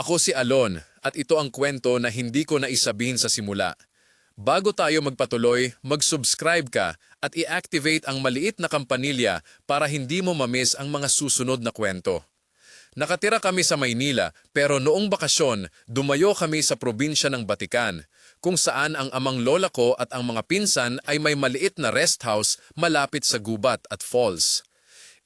Ako si Alon at ito ang kwento na hindi ko naisabihin sa simula. Bago tayo magpatuloy, mag-subscribe ka at i-activate ang maliit na kampanilya para hindi mo mamiss ang mga susunod na kwento. Nakatira kami sa Maynila pero noong bakasyon, dumayo kami sa probinsya ng Batikan kung saan ang amang lola ko at ang mga pinsan ay may maliit na rest house malapit sa gubat at falls.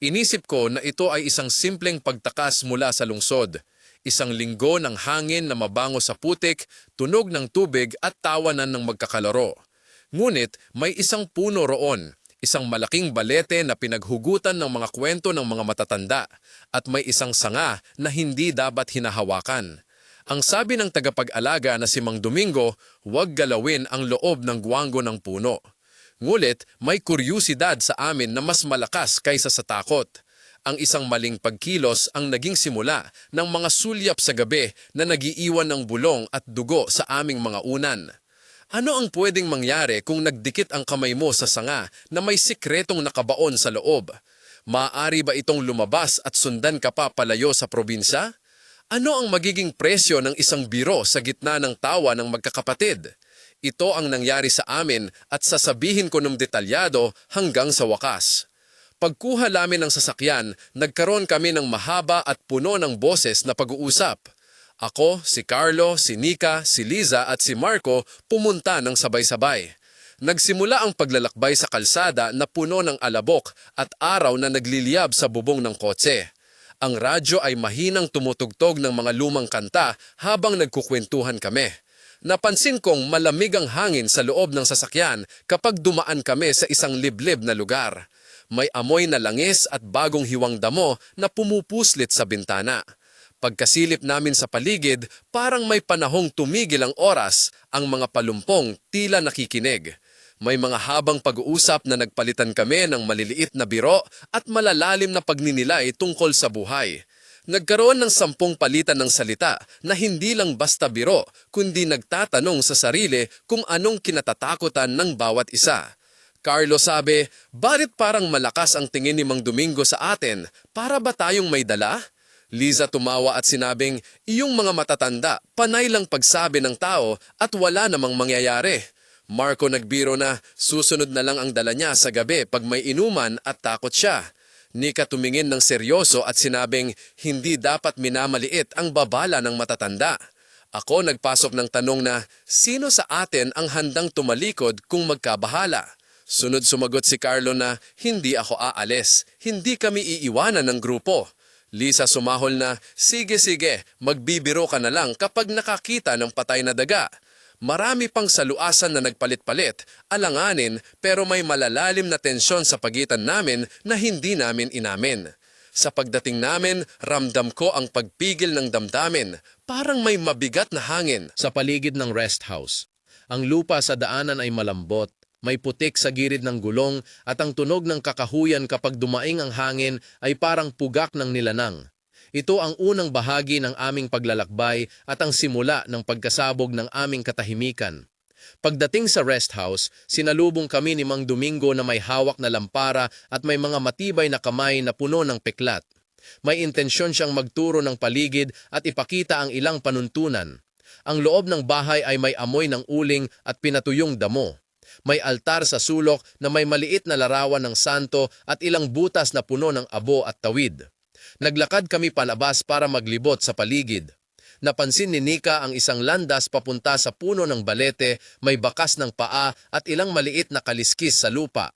Inisip ko na ito ay isang simpleng pagtakas mula sa lungsod. Isang linggo ng hangin na mabango sa putik, tunog ng tubig at tawanan ng magkakalaro. Ngunit may isang puno roon, isang malaking balete na pinaghugutan ng mga kwento ng mga matatanda at may isang sanga na hindi dapat hinahawakan. Ang sabi ng tagapag-alaga na si Mang Domingo, huwag galawin ang loob ng guwanggo ng puno. Ngulit, may kuryusidad sa amin na mas malakas kaysa sa takot. Ang isang maling pagkilos ang naging simula ng mga sulyap sa gabi na nagiiwan ng bulong at dugo sa aming mga unan. Ano ang pwedeng mangyari kung nagdikit ang kamay mo sa sanga na may sikretong nakabaon sa loob? Maaari ba itong lumabas at sundan ka pa palayo sa probinsya? Ano ang magiging presyo ng isang biro sa gitna ng tawa ng magkakapatid? Ito ang nangyari sa amin at sasabihin ko ng detalyado hanggang sa wakas. Pagkuha namin ng sasakyan, nagkaroon kami ng mahaba at puno ng boses na pag-uusap. Ako, si Carlo, si Nika, si Liza at si Marco pumunta ng sabay-sabay. Nagsimula ang paglalakbay sa kalsada na puno ng alabok at araw na nagliliyab sa bubong ng kotse. Ang radyo ay mahinang tumutugtog ng mga lumang kanta habang nagkukwentuhan kami. Napansin kong malamig ang hangin sa loob ng sasakyan kapag dumaan kami sa isang liblib na lugar. May amoy na langis at bagong hiwang damo na pumupuslit sa bintana. Pagkasilip namin sa paligid, parang may panahong tumigil ang oras, ang mga palumpong tila nakikinig. May mga habang pag-uusap na nagpalitan kami ng maliliit na biro at malalalim na pagninilay tungkol sa buhay. Nagkaroon ng sampung palitan ng salita na hindi lang basta biro, kundi nagtatanong sa sarili kung anong kinatatakutan ng bawat isa. Carlo sabi, Bakit parang malakas ang tingin ni Mang Domingo sa atin? Para ba tayong may dala? Liza tumawa at sinabing, iyong mga matatanda, panay lang pagsabi ng tao at wala namang mangyayari. Marco nagbiro na susunod na lang ang dala niya sa gabi pag may inuman at takot siya. Nika tumingin ng seryoso at sinabing hindi dapat minamaliit ang babala ng matatanda. Ako nagpasok ng tanong na sino sa atin ang handang tumalikod kung magkabahala? Sunod sumagot si Carlo na hindi ako aalis, hindi kami iiwanan ng grupo. Lisa sumahol na, sige sige, magbibiro ka na lang kapag nakakita ng patay na daga. Marami pang saluasan na nagpalit-palit, alanganin pero may malalalim na tensyon sa pagitan namin na hindi namin inamin. Sa pagdating namin, ramdam ko ang pagpigil ng damdamin, parang may mabigat na hangin. Sa paligid ng rest house, ang lupa sa daanan ay malambot, may putik sa girid ng gulong at ang tunog ng kakahuyan kapag dumaing ang hangin ay parang pugak ng nilanang. Ito ang unang bahagi ng aming paglalakbay at ang simula ng pagkasabog ng aming katahimikan. Pagdating sa rest house, sinalubong kami ni Mang Domingo na may hawak na lampara at may mga matibay na kamay na puno ng peklat. May intensyon siyang magturo ng paligid at ipakita ang ilang panuntunan. Ang loob ng bahay ay may amoy ng uling at pinatuyong damo. May altar sa sulok na may maliit na larawan ng santo at ilang butas na puno ng abo at tawid. Naglakad kami palabas para maglibot sa paligid. Napansin ni Nika ang isang landas papunta sa puno ng balete, may bakas ng paa at ilang maliit na kaliskis sa lupa.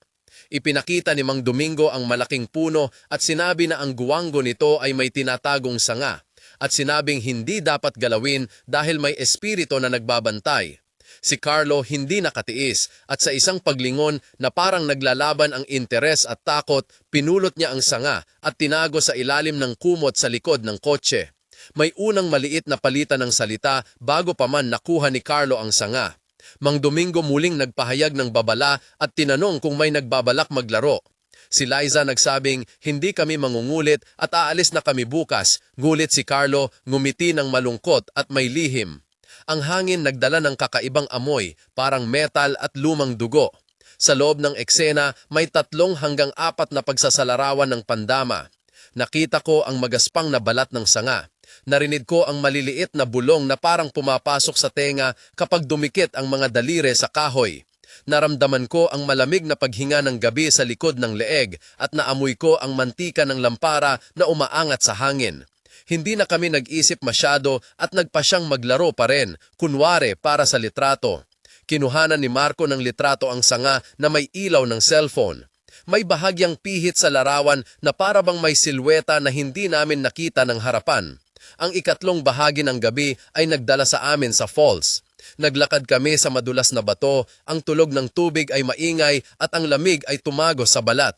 Ipinakita ni Mang Domingo ang malaking puno at sinabi na ang guwanggo nito ay may tinatagong sanga at sinabing hindi dapat galawin dahil may espirito na nagbabantay. Si Carlo hindi nakatiis at sa isang paglingon na parang naglalaban ang interes at takot, pinulot niya ang sanga at tinago sa ilalim ng kumot sa likod ng kotse. May unang maliit na palitan ng salita bago pa man nakuha ni Carlo ang sanga. Mang Domingo muling nagpahayag ng babala at tinanong kung may nagbabalak maglaro. Si Liza nagsabing hindi kami mangungulit at aalis na kami bukas, ngulit si Carlo ngumiti ng malungkot at may lihim. Ang hangin nagdala ng kakaibang amoy, parang metal at lumang dugo. Sa loob ng eksena, may tatlong hanggang apat na pagsasalarawan ng pandama. Nakita ko ang magaspang na balat ng sanga. Narinig ko ang maliliit na bulong na parang pumapasok sa tenga kapag dumikit ang mga dalire sa kahoy. Naramdaman ko ang malamig na paghinga ng gabi sa likod ng leeg at naamoy ko ang mantika ng lampara na umaangat sa hangin. Hindi na kami nag-isip masyado at nagpasyang maglaro pa rin, kunware para sa litrato. Kinuhanan ni Marco ng litrato ang sanga na may ilaw ng cellphone. May bahagyang pihit sa larawan na para bang may silweta na hindi namin nakita ng harapan. Ang ikatlong bahagi ng gabi ay nagdala sa amin sa falls. Naglakad kami sa madulas na bato, ang tulog ng tubig ay maingay at ang lamig ay tumago sa balat.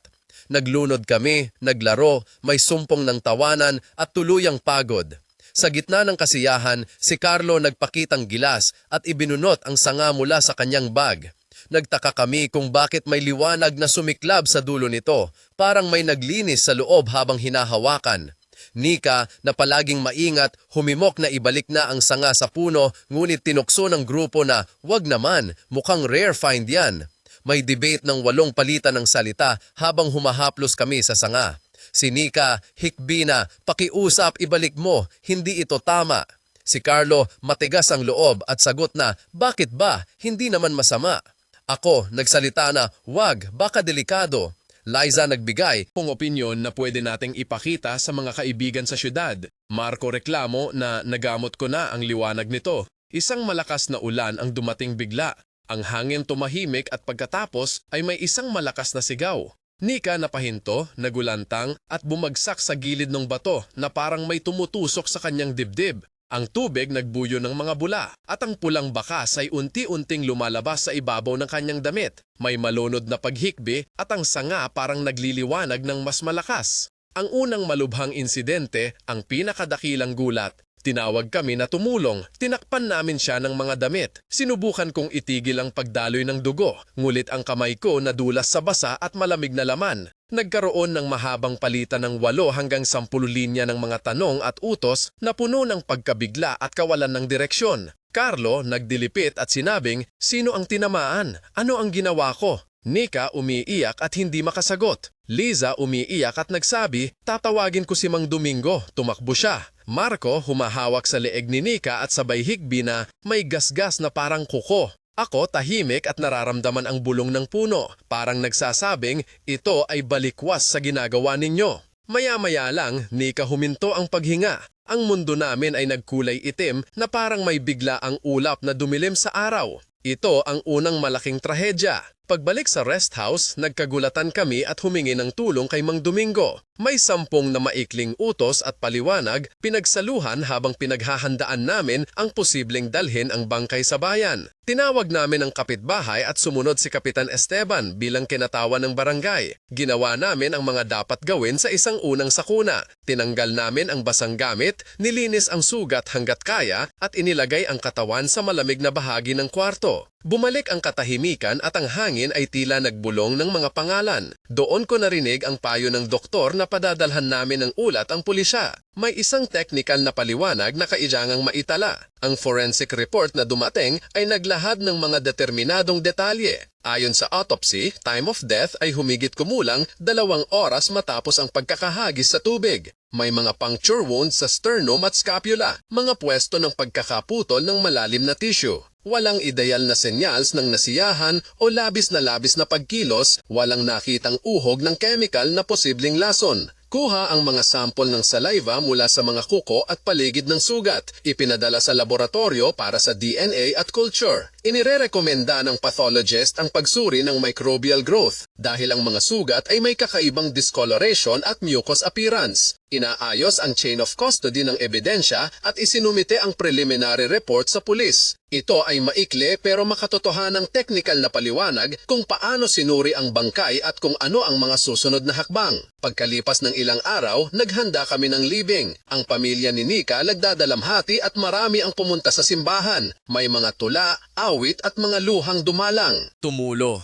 Naglunod kami, naglaro, may sumpong ng tawanan at tuluyang pagod. Sa gitna ng kasiyahan, si Carlo nagpakitang gilas at ibinunot ang sanga mula sa kanyang bag. Nagtaka kami kung bakit may liwanag na sumiklab sa dulo nito, parang may naglinis sa loob habang hinahawakan. Nika, na palaging maingat, humimok na ibalik na ang sanga sa puno ngunit tinukso ng grupo na, wag naman, mukhang rare find yan. May debate ng walong palitan ng salita habang humahaplos kami sa sanga. Si Nika, hikbi na, pakiusap ibalik mo, hindi ito tama. Si Carlo, matigas ang loob at sagot na, bakit ba, hindi naman masama. Ako, nagsalita na, wag, baka delikado. Liza nagbigay, Kung opinyon na pwede nating ipakita sa mga kaibigan sa syudad. Marco reklamo na nagamot ko na ang liwanag nito. Isang malakas na ulan ang dumating bigla. Ang hangin tumahimik at pagkatapos ay may isang malakas na sigaw. Nika napahinto, nagulantang at bumagsak sa gilid ng bato na parang may tumutusok sa kanyang dibdib. Ang tubig nagbuyo ng mga bula at ang pulang bakas ay unti-unting lumalabas sa ibabaw ng kanyang damit. May malunod na paghikbi at ang sanga parang nagliliwanag ng mas malakas. Ang unang malubhang insidente, ang pinakadakilang gulat, Tinawag kami na tumulong. Tinakpan namin siya ng mga damit. Sinubukan kong itigil ang pagdaloy ng dugo, ngulit ang kamay ko nadulas sa basa at malamig na laman. Nagkaroon ng mahabang palitan ng walo hanggang sampulo linya ng mga tanong at utos na puno ng pagkabigla at kawalan ng direksyon. Carlo nagdilipit at sinabing, sino ang tinamaan? Ano ang ginawa ko? Nika umiiyak at hindi makasagot. Liza umiiyak at nagsabi, tatawagin ko si Mang Domingo, tumakbo siya. Marco humahawak sa leeg ni Nika at sabay higbi na may gasgas na parang kuko. Ako tahimik at nararamdaman ang bulong ng puno, parang nagsasabing ito ay balikwas sa ginagawa ninyo. Maya-maya lang, Nika huminto ang paghinga. Ang mundo namin ay nagkulay itim na parang may bigla ang ulap na dumilim sa araw. Ito ang unang malaking trahedya. Pagbalik sa rest house, nagkagulatan kami at humingi ng tulong kay Mang Domingo. May sampung na maikling utos at paliwanag pinagsaluhan habang pinaghahandaan namin ang posibleng dalhin ang bangkay sa bayan. Tinawag namin ang kapitbahay at sumunod si Kapitan Esteban bilang kinatawan ng barangay. Ginawa namin ang mga dapat gawin sa isang unang sakuna. Tinanggal namin ang basang gamit, nilinis ang sugat hanggat kaya at inilagay ang katawan sa malamig na bahagi ng kwarto. Bumalik ang katahimikan at ang hangin ay tila nagbulong ng mga pangalan. Doon ko narinig ang payo ng doktor na padadalhan namin ng ulat ang pulisya. May isang technical na paliwanag na kailangang maitala. Ang forensic report na dumating ay naglahad ng mga determinadong detalye. Ayon sa autopsy, time of death ay humigit kumulang dalawang oras matapos ang pagkakahagis sa tubig. May mga puncture wounds sa sternum at scapula, mga pwesto ng pagkakaputol ng malalim na tissue. Walang ideal na senyals ng nasiyahan o labis na labis na pagkilos, walang nakitang uhog ng chemical na posibleng lason. Kuha ang mga sample ng saliva mula sa mga kuko at paligid ng sugat. Ipinadala sa laboratorio para sa DNA at culture. Inirerekomenda ng pathologist ang pagsuri ng microbial growth dahil ang mga sugat ay may kakaibang discoloration at mucous appearance. Inaayos ang chain of custody ng ebidensya at isinumite ang preliminary report sa pulis. Ito ay maikli pero makatotohanang technical na paliwanag kung paano sinuri ang bangkay at kung ano ang mga susunod na hakbang. Pagkalipas ng ilang araw, naghanda kami ng libing. Ang pamilya ni Nika nagdadalamhati at marami ang pumunta sa simbahan. May mga tula, awit at mga luhang dumalang. Tumulo.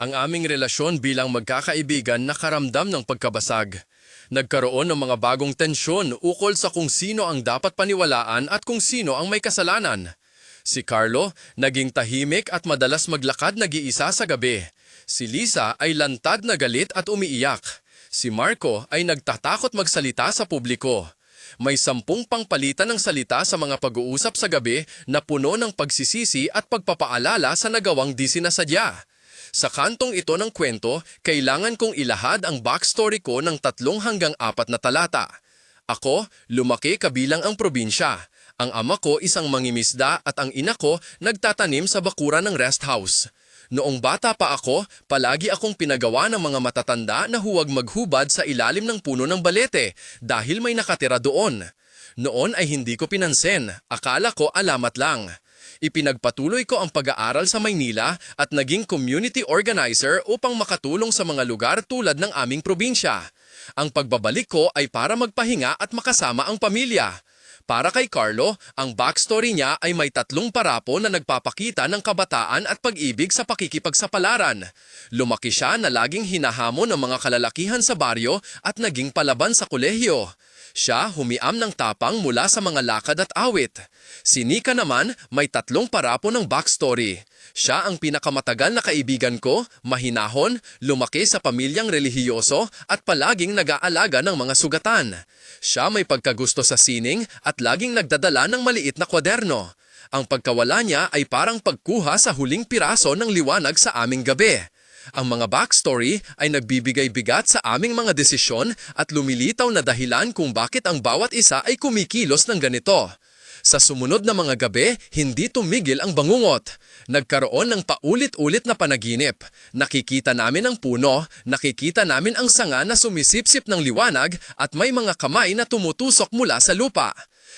Ang aming relasyon bilang magkakaibigan nakaramdam ng pagkabasag. Nagkaroon ng mga bagong tensyon ukol sa kung sino ang dapat paniwalaan at kung sino ang may kasalanan. Si Carlo naging tahimik at madalas maglakad nag-iisa sa gabi. Si Lisa ay lantad na galit at umiiyak. Si Marco ay nagtatakot magsalita sa publiko. May sampung pangpalitan ng salita sa mga pag-uusap sa gabi na puno ng pagsisisi at pagpapaalala sa nagawang di sinasadya. Sa kantong ito ng kwento, kailangan kong ilahad ang backstory ko ng tatlong hanggang apat na talata. Ako, lumaki kabilang ang probinsya. Ang ama ko isang mangimisda at ang ina ko nagtatanim sa bakuran ng rest house. Noong bata pa ako, palagi akong pinagawa ng mga matatanda na huwag maghubad sa ilalim ng puno ng balete dahil may nakatira doon. Noon ay hindi ko pinansin, akala ko alamat lang. Ipinagpatuloy ko ang pag-aaral sa Maynila at naging community organizer upang makatulong sa mga lugar tulad ng aming probinsya. Ang pagbabalik ko ay para magpahinga at makasama ang pamilya. Para kay Carlo, ang backstory niya ay may tatlong parapo na nagpapakita ng kabataan at pag-ibig sa pakikipagsapalaran. Lumaki siya na laging hinahamon ng mga kalalakihan sa baryo at naging palaban sa kolehiyo. Siya humiam ng tapang mula sa mga lakad at awit. Si Nika naman may tatlong parapo ng backstory. Siya ang pinakamatagal na kaibigan ko, mahinahon, lumaki sa pamilyang relihiyoso at palaging nag-aalaga ng mga sugatan. Siya may pagkagusto sa sining at laging nagdadala ng maliit na kwaderno. Ang pagkawala niya ay parang pagkuha sa huling piraso ng liwanag sa aming gabi. Ang mga backstory ay nagbibigay bigat sa aming mga desisyon at lumilitaw na dahilan kung bakit ang bawat isa ay kumikilos ng ganito. Sa sumunod na mga gabi, hindi tumigil ang bangungot. Nagkaroon ng paulit-ulit na panaginip. Nakikita namin ang puno, nakikita namin ang sanga na sumisipsip ng liwanag at may mga kamay na tumutusok mula sa lupa.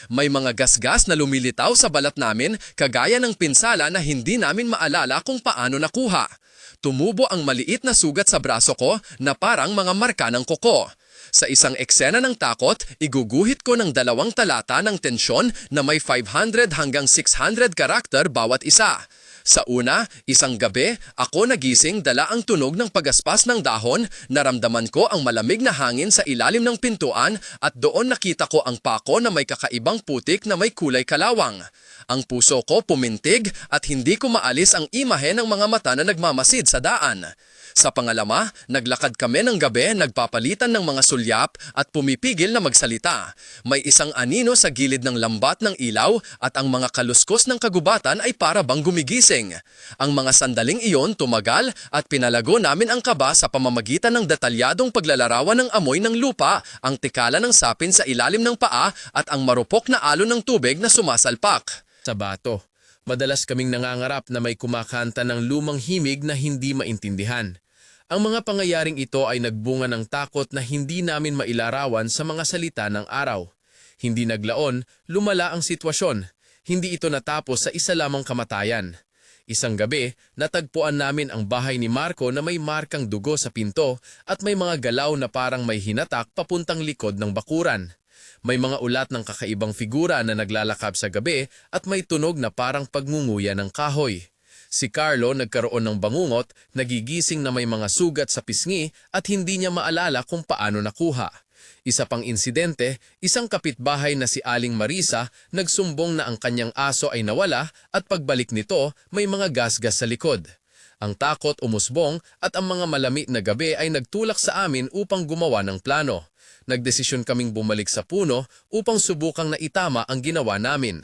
May mga gasgas na lumilitaw sa balat namin kagaya ng pinsala na hindi namin maalala kung paano nakuha. Tumubo ang maliit na sugat sa braso ko na parang mga marka ng koko. Sa isang eksena ng takot, iguguhit ko ng dalawang talata ng tensyon na may 500 hanggang 600 karakter bawat isa. Sa una, isang gabi, ako nagising dala ang tunog ng pagaspas ng dahon, naramdaman ko ang malamig na hangin sa ilalim ng pintuan at doon nakita ko ang pako na may kakaibang putik na may kulay kalawang. Ang puso ko pumintig at hindi ko maalis ang imahe ng mga mata na nagmamasid sa daan. Sa pangalama, naglakad kami ng gabi nagpapalitan ng mga sulyap at pumipigil na magsalita. May isang anino sa gilid ng lambat ng ilaw at ang mga kaluskos ng kagubatan ay para bang gumigising. Ang mga sandaling iyon tumagal at pinalago namin ang kaba sa pamamagitan ng detalyadong paglalarawan ng amoy ng lupa, ang tikala ng sapin sa ilalim ng paa at ang marupok na alon ng tubig na sumasalpak. Bato, madalas kaming nangangarap na may kumakanta ng lumang himig na hindi maintindihan. Ang mga pangyayaring ito ay nagbunga ng takot na hindi namin mailarawan sa mga salita ng araw. Hindi naglaon, lumala ang sitwasyon. Hindi ito natapos sa isa lamang kamatayan. Isang gabi, natagpuan namin ang bahay ni Marco na may markang dugo sa pinto at may mga galaw na parang may hinatak papuntang likod ng bakuran. May mga ulat ng kakaibang figura na naglalakab sa gabi at may tunog na parang pagngunguya ng kahoy. Si Carlo nagkaroon ng bangungot, nagigising na may mga sugat sa pisngi at hindi niya maalala kung paano nakuha. Isa pang insidente, isang kapitbahay na si Aling Marisa nagsumbong na ang kanyang aso ay nawala at pagbalik nito may mga gasgas sa likod. Ang takot umusbong at ang mga malami na gabi ay nagtulak sa amin upang gumawa ng plano. Nagdesisyon kaming bumalik sa puno upang subukang naitama ang ginawa namin.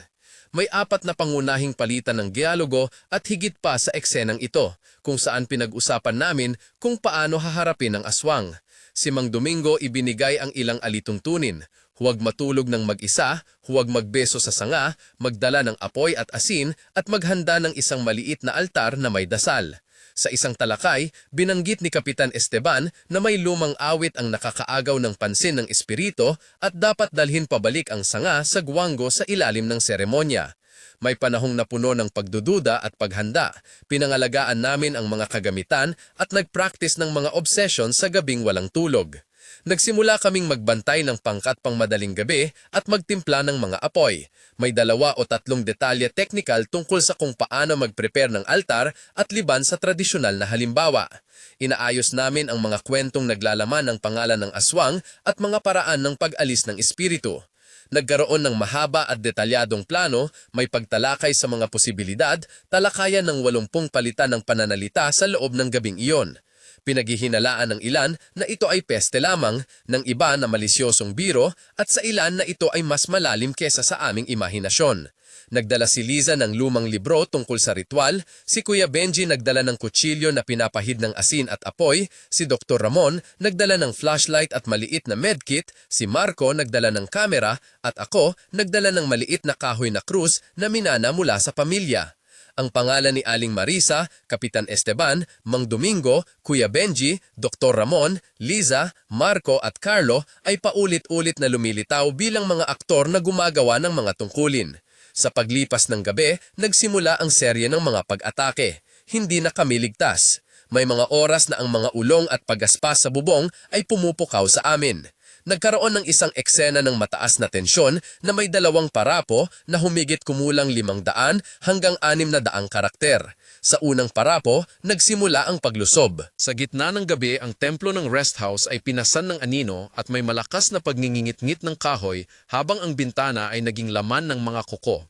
May apat na pangunahing palitan ng dialogo at higit pa sa eksenang ito, kung saan pinag-usapan namin kung paano haharapin ang aswang. Si Mang Domingo ibinigay ang ilang alitungtunin. Huwag matulog ng mag-isa, huwag magbeso sa sanga, magdala ng apoy at asin at maghanda ng isang maliit na altar na may dasal. Sa isang talakay, binanggit ni Kapitan Esteban na may lumang awit ang nakakaagaw ng pansin ng espirito at dapat dalhin pabalik ang sanga sa guwanggo sa ilalim ng seremonya. May panahong napuno ng pagdududa at paghanda. Pinangalagaan namin ang mga kagamitan at nagpractice ng mga obsession sa gabing walang tulog. Nagsimula kaming magbantay ng pangkat pang madaling gabi at magtimpla ng mga apoy. May dalawa o tatlong detalye technical tungkol sa kung paano mag-prepare ng altar at liban sa tradisyonal na halimbawa. Inaayos namin ang mga kwentong naglalaman ng pangalan ng aswang at mga paraan ng pag-alis ng espiritu. Nagkaroon ng mahaba at detalyadong plano, may pagtalakay sa mga posibilidad, talakayan ng walumpung palitan ng pananalita sa loob ng gabing iyon. Pinaghihinalaan ng ilan na ito ay peste lamang, ng iba na malisyosong biro at sa ilan na ito ay mas malalim kesa sa aming imahinasyon. Nagdala si Liza ng lumang libro tungkol sa ritual, si Kuya Benji nagdala ng kutsilyo na pinapahid ng asin at apoy, si Dr. Ramon nagdala ng flashlight at maliit na medkit, si Marco nagdala ng kamera, at ako nagdala ng maliit na kahoy na krus na minana mula sa pamilya. Ang pangalan ni Aling Marisa, Kapitan Esteban, Mang Domingo, Kuya Benji, Dr. Ramon, Liza, Marco at Carlo ay paulit-ulit na lumilitaw bilang mga aktor na gumagawa ng mga tungkulin. Sa paglipas ng gabi, nagsimula ang serye ng mga pag-atake. Hindi na kami ligtas. May mga oras na ang mga ulong at pagaspas sa bubong ay pumupukaw sa amin. Nagkaroon ng isang eksena ng mataas na tensyon na may dalawang parapo na humigit kumulang limang daan hanggang anim na daang karakter. Sa unang parapo, nagsimula ang paglusob. Sa gitna ng gabi, ang templo ng rest house ay pinasan ng anino at may malakas na pagngingingit-ngit ng kahoy habang ang bintana ay naging laman ng mga kuko.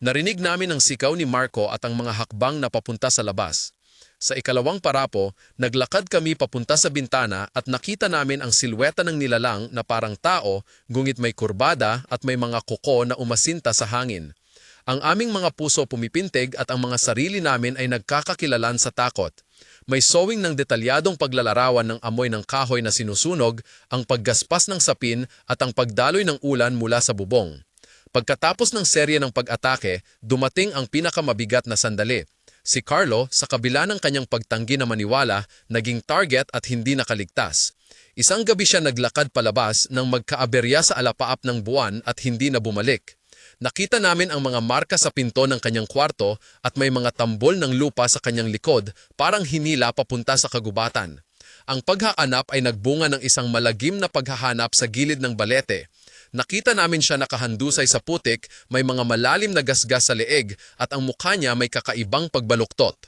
Narinig namin ang sikaw ni Marco at ang mga hakbang na papunta sa labas. Sa ikalawang parapo, naglakad kami papunta sa bintana at nakita namin ang silweta ng nilalang na parang tao, gungit may kurbada at may mga kuko na umasinta sa hangin. Ang aming mga puso pumipintig at ang mga sarili namin ay nagkakakilalan sa takot. May sewing ng detalyadong paglalarawan ng amoy ng kahoy na sinusunog, ang paggaspas ng sapin at ang pagdaloy ng ulan mula sa bubong. Pagkatapos ng serye ng pag-atake, dumating ang pinakamabigat na sandali. Si Carlo, sa kabila ng kanyang pagtanggi na maniwala, naging target at hindi nakaligtas. Isang gabi siya naglakad palabas nang magkaaberya sa alapaap ng buwan at hindi na bumalik. Nakita namin ang mga marka sa pinto ng kanyang kwarto at may mga tambol ng lupa sa kanyang likod parang hinila papunta sa kagubatan. Ang paghahanap ay nagbunga ng isang malagim na paghahanap sa gilid ng balete. Nakita namin siya nakahandusay sa putik, may mga malalim na gasgas sa leeg at ang mukha niya may kakaibang pagbaluktot.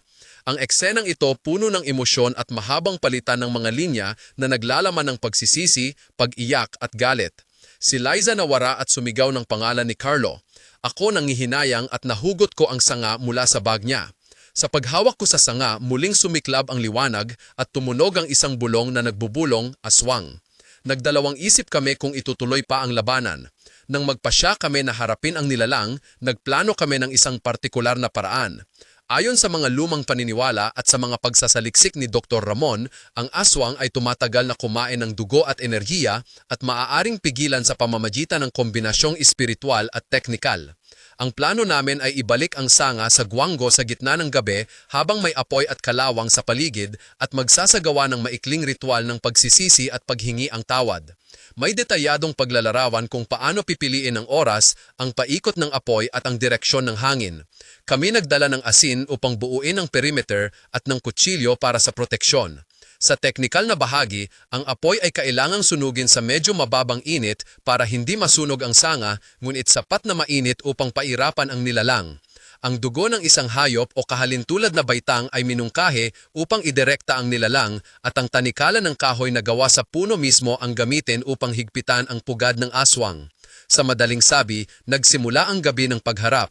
Ang eksenang ito puno ng emosyon at mahabang palitan ng mga linya na naglalaman ng pagsisisi, pag-iyak at galit. Si Liza nawara at sumigaw ng pangalan ni Carlo. Ako nangihinayang at nahugot ko ang sanga mula sa bag niya. Sa paghawak ko sa sanga, muling sumiklab ang liwanag at tumunog ang isang bulong na nagbubulong aswang. Nagdalawang isip kami kung itutuloy pa ang labanan. Nang magpasya kami na harapin ang nilalang, nagplano kami ng isang partikular na paraan. Ayon sa mga lumang paniniwala at sa mga pagsasaliksik ni Dr. Ramon, ang aswang ay tumatagal na kumain ng dugo at enerhiya at maaaring pigilan sa pamamagitan ng kombinasyong espiritual at teknikal. Ang plano namin ay ibalik ang sanga sa guwanggo sa gitna ng gabi habang may apoy at kalawang sa paligid at magsasagawa ng maikling ritual ng pagsisisi at paghingi ang tawad. May detalyadong paglalarawan kung paano pipiliin ang oras, ang paikot ng apoy at ang direksyon ng hangin. Kami nagdala ng asin upang buuin ang perimeter at ng kutsilyo para sa proteksyon. Sa teknikal na bahagi, ang apoy ay kailangang sunugin sa medyo mababang init para hindi masunog ang sanga, ngunit sapat na mainit upang pairapan ang nilalang. Ang dugo ng isang hayop o kahalintulad na baitang ay minungkahe upang idirekta ang nilalang at ang tanikala ng kahoy na gawa sa puno mismo ang gamitin upang higpitan ang pugad ng aswang. Sa madaling sabi, nagsimula ang gabi ng pagharap.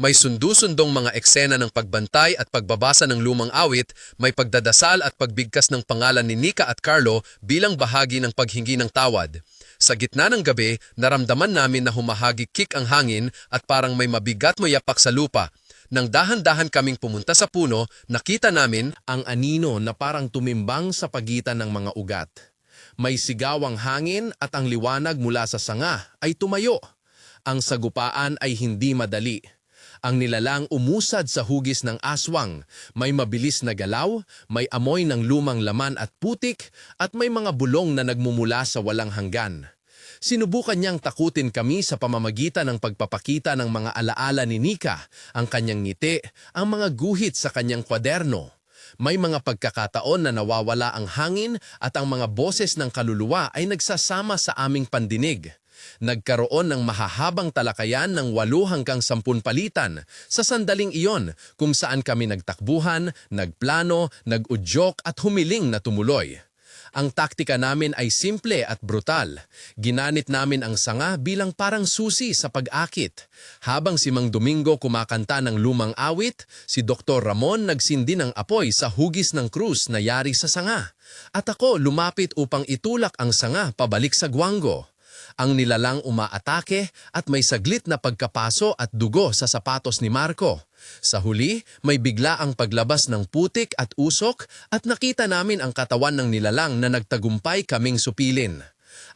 May sundu-sundong mga eksena ng pagbantay at pagbabasa ng lumang awit, may pagdadasal at pagbigkas ng pangalan ni Nika at Carlo bilang bahagi ng paghingi ng tawad. Sa gitna ng gabi, naramdaman namin na humahagikik ang hangin at parang may mabigat mo yapak sa lupa. Nang dahan-dahan kaming pumunta sa puno, nakita namin ang anino na parang tumimbang sa pagitan ng mga ugat. May sigawang hangin at ang liwanag mula sa sanga ay tumayo. Ang sagupaan ay hindi madali. Ang nilalang umusad sa hugis ng aswang, may mabilis na galaw, may amoy ng lumang laman at putik, at may mga bulong na nagmumula sa walang hanggan. Sinubukan niyang takutin kami sa pamamagitan ng pagpapakita ng mga alaala ni Nika, ang kanyang ngiti, ang mga guhit sa kanyang kwaderno. May mga pagkakataon na nawawala ang hangin at ang mga boses ng kaluluwa ay nagsasama sa aming pandinig. Nagkaroon ng mahahabang talakayan ng walo hanggang sampun palitan sa sandaling iyon kung saan kami nagtakbuhan, nagplano, nagudyok at humiling na tumuloy. Ang taktika namin ay simple at brutal. Ginanit namin ang sanga bilang parang susi sa pag-akit. Habang si Mang Domingo kumakanta ng lumang awit, si Dr. Ramon nagsindi ng apoy sa hugis ng krus na yari sa sanga. At ako lumapit upang itulak ang sanga pabalik sa guwango. Ang nilalang umaatake at may saglit na pagkapaso at dugo sa sapatos ni Marco. Sa huli, may bigla ang paglabas ng putik at usok at nakita namin ang katawan ng nilalang na nagtagumpay kaming supilin.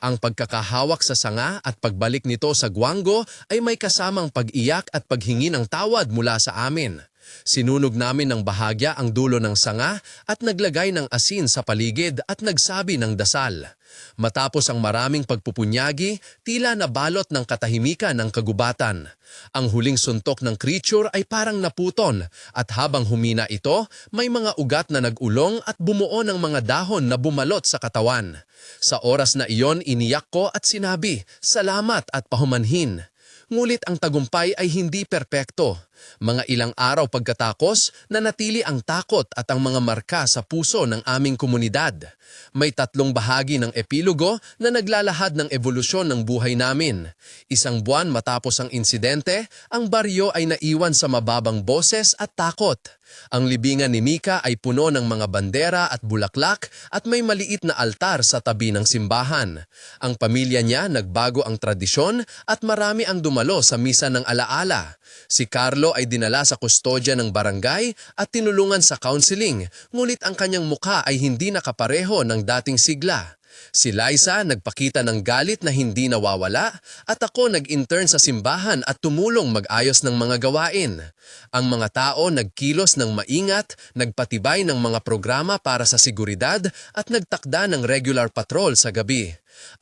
Ang pagkakahawak sa sanga at pagbalik nito sa guwango ay may kasamang pag-iyak at paghingi ng tawad mula sa amin. Sinunog namin ng bahagya ang dulo ng sanga at naglagay ng asin sa paligid at nagsabi ng dasal. Matapos ang maraming pagpupunyagi, tila nabalot ng katahimikan ng kagubatan. Ang huling suntok ng creature ay parang naputon at habang humina ito, may mga ugat na nagulong at bumuo ng mga dahon na bumalot sa katawan. Sa oras na iyon, iniyak ko at sinabi, salamat at pahumanhin. Ngulit ang tagumpay ay hindi perpekto. Mga ilang araw pagkatapos, nanatili ang takot at ang mga marka sa puso ng aming komunidad. May tatlong bahagi ng epilogo na naglalahad ng ebolusyon ng buhay namin. Isang buwan matapos ang insidente, ang baryo ay naiwan sa mababang boses at takot. Ang libingan ni Mika ay puno ng mga bandera at bulaklak at may maliit na altar sa tabi ng simbahan. Ang pamilya niya nagbago ang tradisyon at marami ang dumalo sa misa ng alaala. Si Carlo ay dinala sa kustodya ng barangay at tinulungan sa counseling, ngulit ang kanyang mukha ay hindi nakapareho ng dating sigla. Si Liza nagpakita ng galit na hindi nawawala at ako nag-intern sa simbahan at tumulong mag-ayos ng mga gawain. Ang mga tao nagkilos ng maingat, nagpatibay ng mga programa para sa seguridad at nagtakda ng regular patrol sa gabi.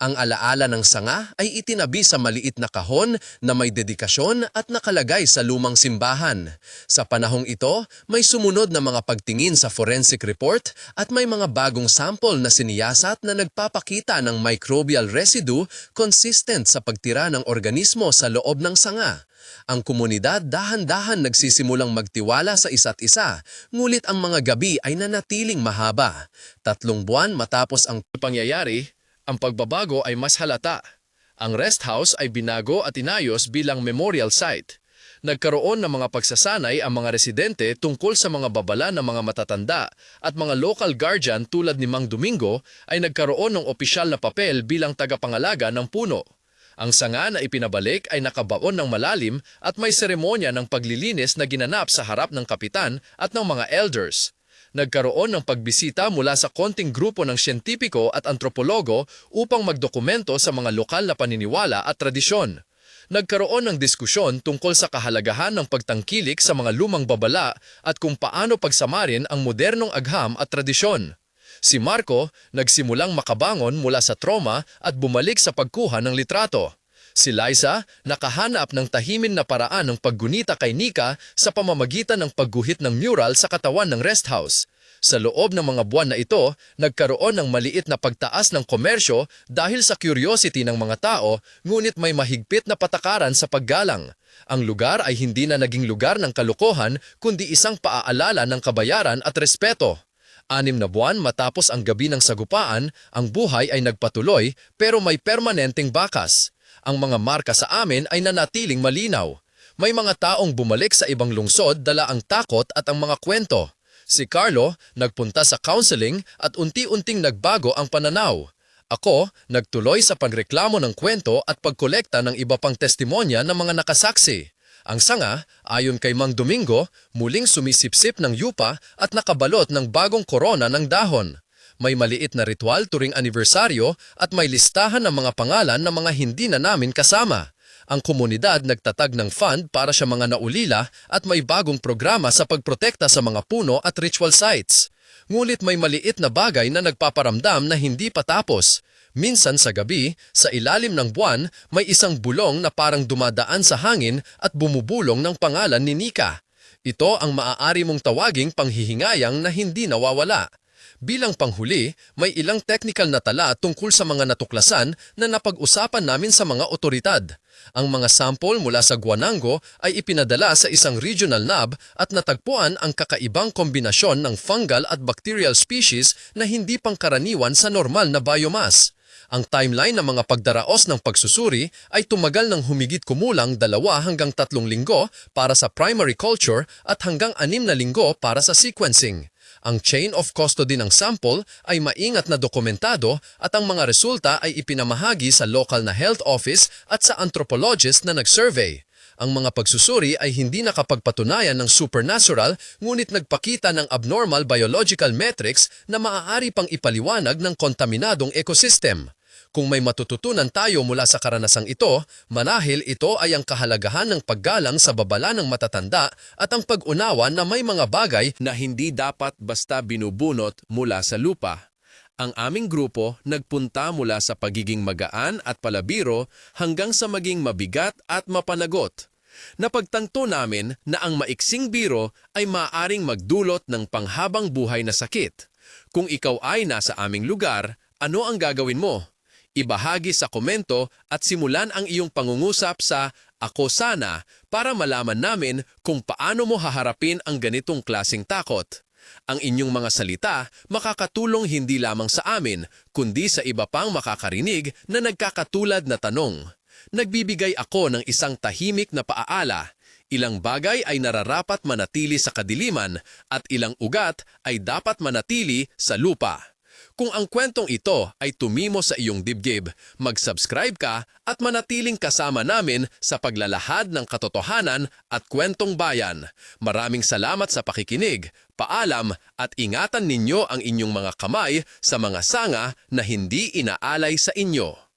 Ang alaala ng sanga ay itinabi sa maliit na kahon na may dedikasyon at nakalagay sa lumang simbahan. Sa panahong ito, may sumunod na mga pagtingin sa forensic report at may mga bagong sample na siniyasat na nagpapakita ng microbial residue consistent sa pagtira ng organismo sa loob ng sanga. Ang komunidad dahan-dahan nagsisimulang magtiwala sa isa't isa, ngulit ang mga gabi ay nanatiling mahaba. Tatlong buwan matapos ang pangyayari, ang pagbabago ay mas halata. Ang rest house ay binago at inayos bilang memorial site. Nagkaroon ng mga pagsasanay ang mga residente tungkol sa mga babala ng mga matatanda at mga local guardian tulad ni Mang Domingo ay nagkaroon ng opisyal na papel bilang tagapangalaga ng puno. Ang sanga na ipinabalik ay nakabaon ng malalim at may seremonya ng paglilinis na ginanap sa harap ng kapitan at ng mga elders nagkaroon ng pagbisita mula sa konting grupo ng siyentipiko at antropologo upang magdokumento sa mga lokal na paniniwala at tradisyon. Nagkaroon ng diskusyon tungkol sa kahalagahan ng pagtangkilik sa mga lumang babala at kung paano pagsamarin ang modernong agham at tradisyon. Si Marco nagsimulang makabangon mula sa trauma at bumalik sa pagkuha ng litrato. Si Liza nakahanap ng tahimin na paraan ng paggunita kay Nika sa pamamagitan ng pagguhit ng mural sa katawan ng rest house. Sa loob ng mga buwan na ito, nagkaroon ng maliit na pagtaas ng komersyo dahil sa curiosity ng mga tao, ngunit may mahigpit na patakaran sa paggalang. Ang lugar ay hindi na naging lugar ng kalokohan kundi isang paaalala ng kabayaran at respeto. Anim na buwan matapos ang gabi ng sagupaan, ang buhay ay nagpatuloy pero may permanenteng bakas ang mga marka sa amin ay nanatiling malinaw. May mga taong bumalik sa ibang lungsod dala ang takot at ang mga kwento. Si Carlo nagpunta sa counseling at unti-unting nagbago ang pananaw. Ako nagtuloy sa pagreklamo ng kwento at pagkolekta ng iba pang testimonya ng mga nakasaksi. Ang sanga, ayon kay Mang Domingo, muling sumisipsip ng yupa at nakabalot ng bagong korona ng dahon may maliit na ritual turing anibersaryo at may listahan ng mga pangalan ng mga hindi na namin kasama. Ang komunidad nagtatag ng fund para sa mga naulila at may bagong programa sa pagprotekta sa mga puno at ritual sites. Ngulit may maliit na bagay na nagpaparamdam na hindi patapos. Minsan sa gabi, sa ilalim ng buwan, may isang bulong na parang dumadaan sa hangin at bumubulong ng pangalan ni Nika. Ito ang maaari mong tawaging panghihingayang na hindi nawawala. Bilang panghuli, may ilang technical na tala tungkol sa mga natuklasan na napag-usapan namin sa mga otoridad. Ang mga sample mula sa Guanango ay ipinadala sa isang regional lab at natagpuan ang kakaibang kombinasyon ng fungal at bacterial species na hindi pangkaraniwan sa normal na biomass. Ang timeline ng mga pagdaraos ng pagsusuri ay tumagal ng humigit kumulang dalawa hanggang tatlong linggo para sa primary culture at hanggang anim na linggo para sa sequencing. Ang chain of custody ng sample ay maingat na dokumentado at ang mga resulta ay ipinamahagi sa local na health office at sa anthropologist na nag-survey. Ang mga pagsusuri ay hindi nakapagpatunayan ng supernatural ngunit nagpakita ng abnormal biological metrics na maaari pang ipaliwanag ng kontaminadong ecosystem. Kung may matututunan tayo mula sa karanasang ito, manahil ito ay ang kahalagahan ng paggalang sa babala ng matatanda at ang pag-unawa na may mga bagay na hindi dapat basta binubunot mula sa lupa. Ang aming grupo nagpunta mula sa pagiging magaan at palabiro hanggang sa maging mabigat at mapanagot. Napagtanto namin na ang maiksing biro ay maaring magdulot ng panghabang buhay na sakit. Kung ikaw ay nasa aming lugar, ano ang gagawin mo? Ibahagi sa komento at simulan ang iyong pangungusap sa Ako Sana para malaman namin kung paano mo haharapin ang ganitong klasing takot. Ang inyong mga salita makakatulong hindi lamang sa amin, kundi sa iba pang makakarinig na nagkakatulad na tanong. Nagbibigay ako ng isang tahimik na paala. Ilang bagay ay nararapat manatili sa kadiliman at ilang ugat ay dapat manatili sa lupa. Kung ang kwentong ito ay tumimo sa iyong dibdib, mag-subscribe ka at manatiling kasama namin sa paglalahad ng katotohanan at kwentong bayan. Maraming salamat sa pakikinig, paalam at ingatan ninyo ang inyong mga kamay sa mga sanga na hindi inaalay sa inyo.